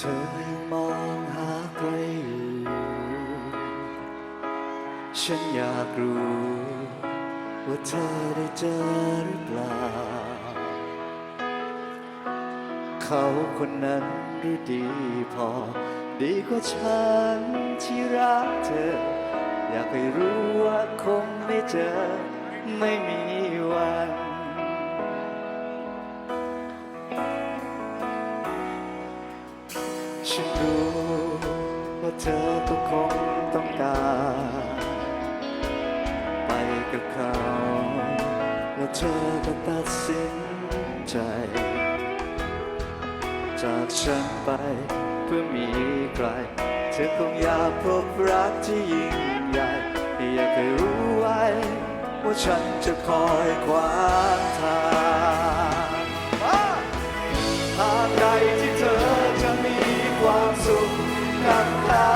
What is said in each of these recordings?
เธอยังมองหาใครอยู่ ฉันอยากรู้ว่าเธอได้เจอหรือเปล่า เขาคนนั้นรือดีพอ ดีกว่าฉันที่รักเธอ อยากให้รู้ว่าคงไม่เจอ ไม่มีวัน ฉันรู้ว่าเธอก็คงต้องการ ไปกับเขา แล้วเธอก็ตัดสินใจ จากฉันไปเพื่อมีใคร เธอคงอยากพบรักที่ยิ่งใหญ่ อยากให้รู้ไว้ ว่าฉันจะคอยขวางทาง สุขกับเขา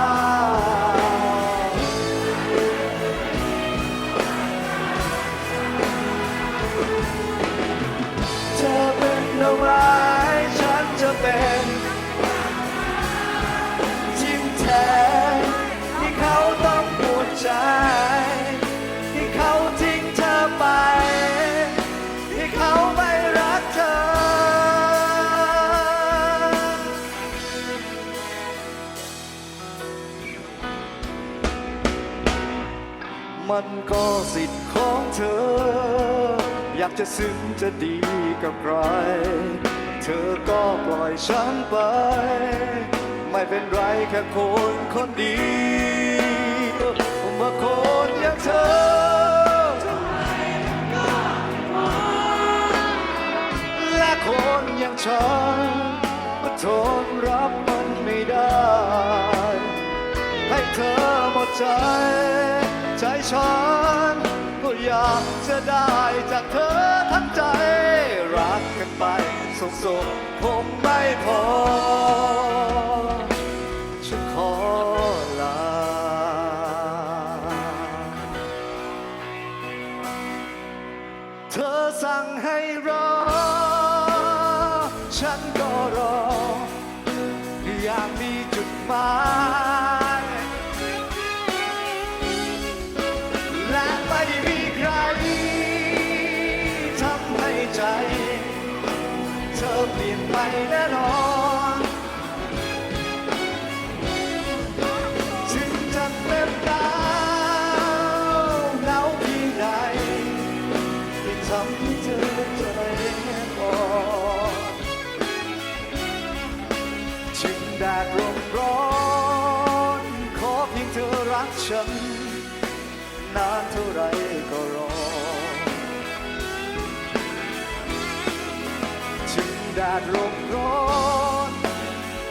มันก็สิทธิ์ของเธอ อยากจะซึ้งจะดีกับใคร เธอก็ปล่อยฉันไป ไม่เป็นไรแค่คนคนเดียวเมื่อคนอย่างเธอและคนอย่างฉันก็ทนรับมันไม่ได้ ให้เธอหมดใจ ใจฉันก็อยากจะได้จากเธอทั้งใจ รักกันไปสุขสุขคงไม่พอ ฉันขอลา เธอสั่งให้รอฉัน เธอเปลี่ยนไปแน่นอนถึงจะเป็นดาวหงาเพียงใดที่ทำให้เธอใจอ่อนถึงแดดร่มร้อนขอเพียงเธอรักฉัน นานเท่าไร ถึงแดดร่มร้อน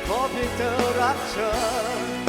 ขอเพียงเธอรักเธอ